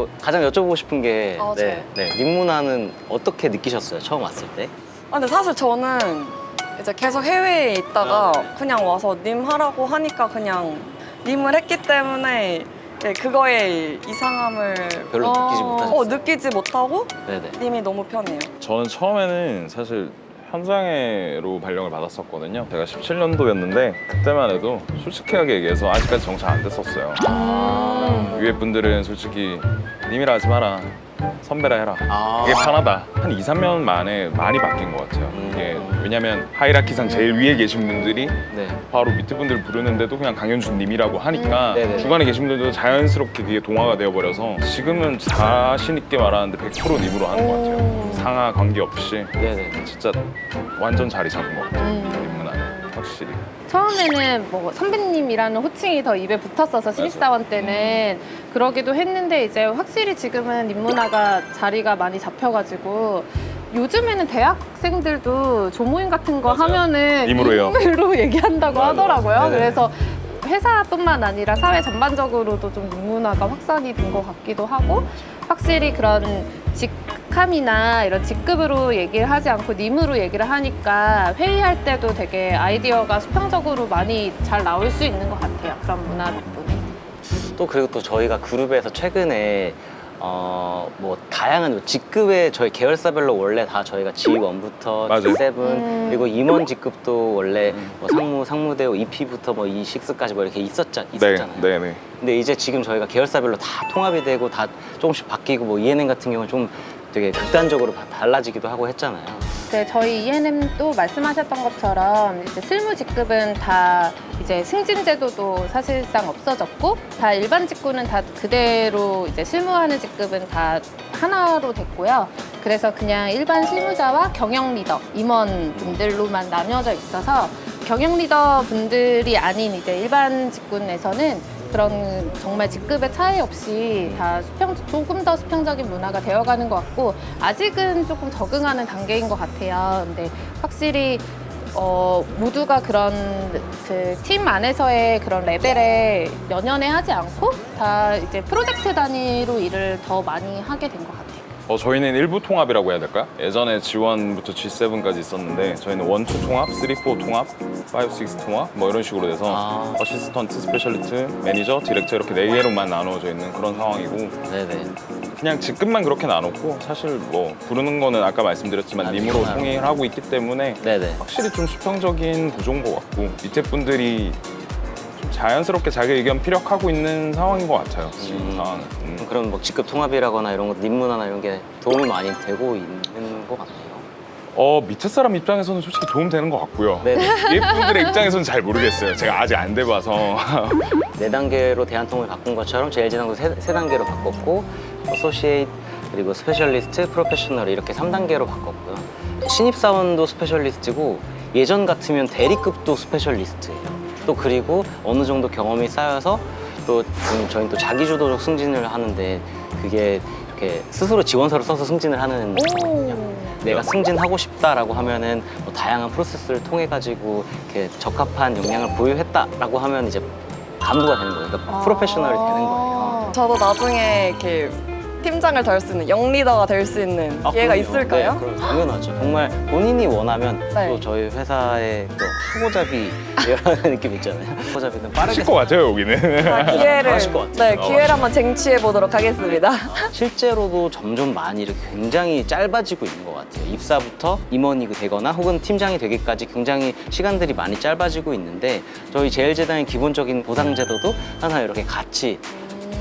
또 가장 여쭤보고 싶은 게 아, 네, 네, 림문화는 어떻게 느끼셨어요? 처음 왔을 때? 아, 근데 사실 저는 이제 계속 해외에 있다가 아, 네. 그냥 와서 님 하라고 하니까 그냥 님을 했기 때문에 네, 그거에 이상함을 별로 느끼지 못하셨어요? 어, 느끼지 못하고 네네. 님이 너무 편해요. 저는 처음에는 사실 현장애로 발령을 받았었거든요. 제가 17년도였는데 그때만 해도 솔직하게 얘기해서 아직까지 정착 안 됐었어요. 아, 위에 분들은 솔직히 님이라 하지 마라. 선배라 해라. 아. 이게 편하다. 한 2, 3년 만에 많이 바뀐 것 같아요. 이게 왜냐면 하이라키상 제일 위에 계신 분들이 네. 바로 밑에 분들 부르는데도 그냥 강현준 님이라고 하니까 음, 네네. 중간에 계신 분들도 자연스럽게 그게 동화가 되어버려서 지금은 자신 있게 말하는데 100% 님으로 하는 것 같아요. 상하 관계없이 네네. 진짜 완전 자리 잡은 것 같아요. 음. 님문화는 확실히. 처음에는 뭐 선배님이라는 호칭이 더 입에 붙었어서 신입사원 때는 그러기도 했는데 이제 확실히 지금은 인문화가 자리가 많이 잡혀가지고 요즘에는 대학생들도 조모임 같은 거 맞아요. 하면은 님으로 해요. 님으로 얘기한다고 맞아요. 하더라고요. 네네. 그래서 회사뿐만 아니라 사회 전반적으로도 좀 인문화가 확산이 된 것 같기도 하고 확실히 그런 직 함이나 이런 직급으로 얘기를 하지 않고 님으로 얘기를 하니까 회의할 때도 되게 아이디어가 수평적으로 많이 잘 나올 수 있는 것 같아요. 그런 문화 덕분에. 또 그리고 또 저희가 그룹에서 최근에 어 뭐 다양한 직급의 저희 계열사별로 원래 다 저희가 G1부터 맞아요. G7 음. 그리고 임원 직급도 원래 뭐 상무 상무대우 EP부터 뭐 E6까지 뭐 이렇게 있었자 네, 있었잖아요. 네, 네. 근데 이제 지금 저희가 계열사별로 다 통합이 되고 다 조금씩 바뀌고 뭐 ENM 같은 경우는 좀 되게 극단적으로 바- 달라지기도 하고 했잖아요. 네, 저희 ENM도 말씀하셨던 것처럼 이제 실무 직급은 다 이제 승진 제도도 사실상 없어졌고 다 일반 직구는 다 그대로 이제 실무하는 직급은 다 하나로 됐고요. 그래서 그냥 일반 실무자와 경영 리더 임원 분들로만 나뉘어져 있어서 경영 리더 분들이 아닌 이제 일반 직군에서는 그런 정말 직급의 차이 없이 다 수평 조금 더 수평적인 문화가 되어가는 것 같고 아직은 조금 적응하는 단계인 것 같아요. 근데 확실히 어, 모두가 그런 그 팀 안에서의 그런 레벨에 연연해 하지 않고 다 이제 프로젝트 단위로 일을 더 많이 하게 된 것 같아요. 어, 저희는 일부 통합이라고 해야 될까요? 예전에 G1부터 G7까지 있었는데 저희는 1, 2 통합, 3, 4 통합, 5, 6 통합 뭐 이런 식으로 돼서 아. 어시스턴트, 스페셜리트, 매니저, 디렉터 이렇게 네 개로만 나누어져 있는 그런 상황이고 네네. 그냥 직급만 그렇게 나눴고 사실 뭐 부르는 거는 아까 말씀드렸지만 아, 님으로 님으로. 통일을 하고 있기 때문에 네네. 확실히 좀 수평적인 구조인 것 같고 밑에 분들이 좀 자연스럽게 자기 의견 피력하고 있는 상황인 것 같아요 지금 음. 상황은 음. 그럼 뭐 직급 통합이라거나 이런 것, 님문화나 이런 게 도움이 많이 되고 있는 것 같네요. 어 밑에 사람 입장에서는 솔직히 도움 되는 것 같고요 네네. 위에 분들의 입장에서는 잘 모르겠어요 제가 아직 안 돼봐서 네 단계로 대한통을 바꾼 것처럼 제일제당도 세, 세 단계로 바꿨고 어소시에이트 그리고 스페셜리스트, 프로페셔널 이렇게 삼단계로 바꿨고요. 신입사원도 스페셜리스트고 예전 같으면 대리급도 스페셜리스트예요. 또 그리고 어느 정도 경험이 쌓여서 또 음, 저희는 또 자기주도적 승진을 하는데 그게 이렇게 스스로 지원서를 써서 승진을 하는 거거든요. 내가 승진하고 싶다라고 하면은 뭐 다양한 프로세스를 통해 가지고 이렇게 적합한 역량을 보유했다라고 하면 이제 간부가 되는 거예요. 그러니까 아. 프로페셔널이 되는 거예요. 저도 나중에 이렇게 팀장을 달수 있는 영 리더가 될 수 있는 아, 기회가 그럼요. 있을까요? 네, 그럼 당연하죠. 정말 본인이 원하면 네. 또 저희 회사의 또 후보잡이 이런 느낌 있잖아요. 후보잡이는 빠르게 하실 것 같아요 여기는 아, 기회를 하실 것 같아요. 네 기회를 한번 쟁취해 보도록 하겠습니다. 실제로도 점점 많이 이렇게 굉장히 짧아지고 있는 것 같아요. 입사부터 임원이 되거나 혹은 팀장이 되기까지 굉장히 시간들이 많이 짧아지고 있는데 저희 제일재단의 기본적인 보상 제도도 항상 이렇게 같이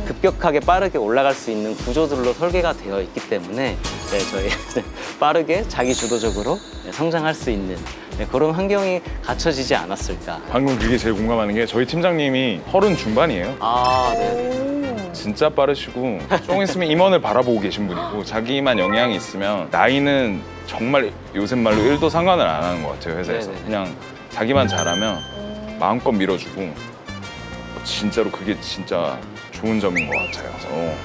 급격하게 빠르게 올라갈 수 있는 구조들로 설계가 되어 있기 때문에 네, 저희 빠르게 자기 주도적으로 네, 성장할 수 있는 네, 그런 환경이 갖춰지지 않았을까. 방금 그게 제일 공감하는 게 저희 팀장님이 서른 중반이에요 아, 네. 진짜 빠르시고 조금 있으면 임원을 바라보고 계신 분이고 자기만 영향이 있으면 나이는 정말 요새 말로 일도 상관을 안 하는 것 같아요 회사에서 네네. 그냥 자기만 잘하면 마음껏 밀어주고 진짜로 그게 진짜 좋은 점인 것 같아요 어.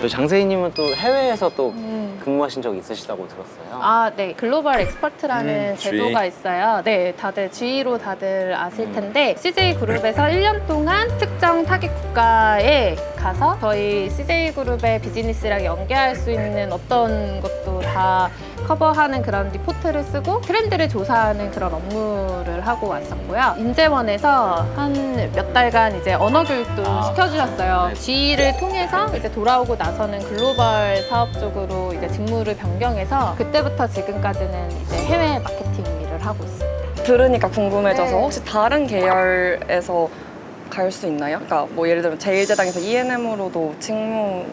또 장세희님은 또 해외에서 또 음. 근무하신 적 있으시다고 들었어요. 아, 네. 글로벌 엑스퍼트라는 음. 제도가 있어요. 네, 다들 G로 다들 아실 음. 텐데 CJ 그룹에서 1년 동안 특정 타깃 국가에 가서 저희 CJ 그룹의 비즈니스랑 연계할 수 있는 어떤 것도 다 커버하는 그런 리포트를 쓰고 트렌드를 조사하는 그런 업무를 하고 왔었고요. 인재원에서 한 몇 달간 이제 언어 교육도 아, 시켜주셨어요. 네. G를 통해서 이제 돌아오고 나서는 글로벌 사업 쪽으로 이제 직무를 변경해서 그때부터 지금까지는 이제 해외 마케팅 일을 하고 있습니다. 들으니까 궁금해져서 네. 혹시 다른 계열에서 갈 수 있나요? 그러니까 뭐 예를 들면 제일제당에서 E&M으로도 직무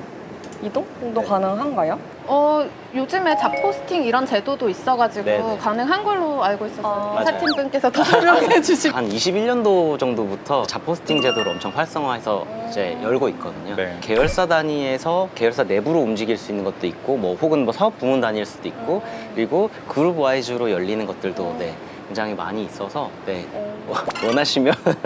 이동도 네. 가능한가요? 어, 요즘에 잡포스팅 이런 제도도 있어가지고 네네. 가능한 걸로 알고 있어서 아, 사팀 분께서 더 설명해 주시고 한 21년도 정도부터 자포스팅 제도를 엄청 활성화해서 이제 열고 있거든요. 네. 계열사 단위에서 계열사 내부로 움직일 수 있는 것도 있고, 뭐 혹은 뭐 사업 부문 단위일 수도 있고, 그리고 그룹 와이즈로 열리는 것들도 네, 굉장히 많이 있어서 네, 뭐 원하시면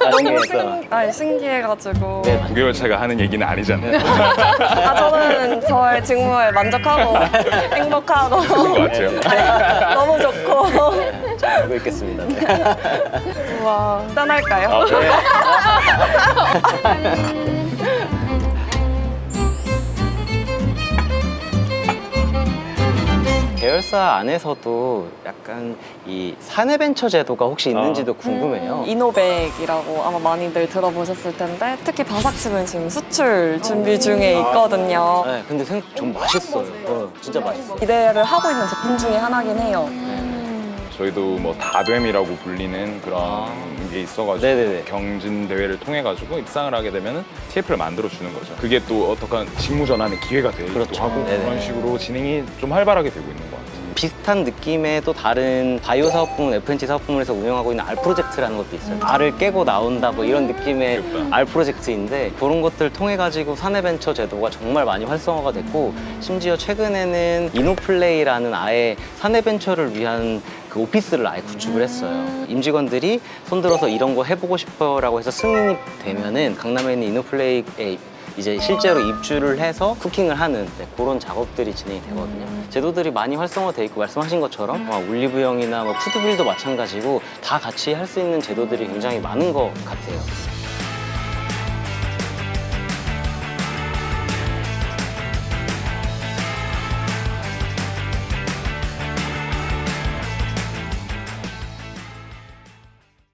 나중에 너무 해서 신, 아니, 신기해가지고 네, 9개월 차가 하는 얘기는 아니잖아요. 아 저는 저의 직무에 만족하고 행복하고 그런 것 같아요. 너무 좋고 잘 알고 있겠습니다. 네. 우와. 짠할까요? 아, 네. 계열사 안에서도 약간 이 사내 벤처 제도가 혹시 있는지도 궁금해요. 이노백이라고 아마 많이들 들어보셨을 텐데 특히 바삭칩은 지금 수출 준비 중에 있거든요. 네, 근데 생각 좀 맛있어요. 어, 진짜 맛있어요. 기대를 하고 있는 제품 중에 하나긴 해요. 저희도 뭐 다됨이라고 불리는 그런 아. 게 있어가지고 네네네. 경진 대회를 통해 가지고 입상을 하게 되면은 TF를 만들어 주는 거죠. 그게 또 어떡한 직무 전환의 기회가 되기도 그렇죠. 하고 네네. 그런 식으로 진행이 좀 활발하게 되고 있는 것 같아요. 비슷한 느낌의 또 다른 바이오 사업 부문, FNT 사업 부문에서 운영하고 있는 R 프로젝트라는 것도 있어요. R을 깨고 나온다 뭐 이런 느낌의. R 프로젝트인데 그런 것들 통해 가지고 사내 벤처 제도가 정말 많이 활성화가 됐고 심지어 최근에는 이노플레이라는 아예 사내 벤처를 위한 그 오피스를 아예 구축을 했어요. 임직원들이 손들어서 이런 거 해보고 싶어라고 해서 승인이 되면은 강남에 있는 이노플레이에 이제 실제로 입주를 해서 쿠킹을 하는 네, 그런 작업들이 진행이 되거든요. 제도들이 많이 활성화돼 있고 말씀하신 것처럼 막 올리브영이나 뭐 푸드빌도 마찬가지고 다 같이 할 수 있는 제도들이 굉장히 많은 것 같아요.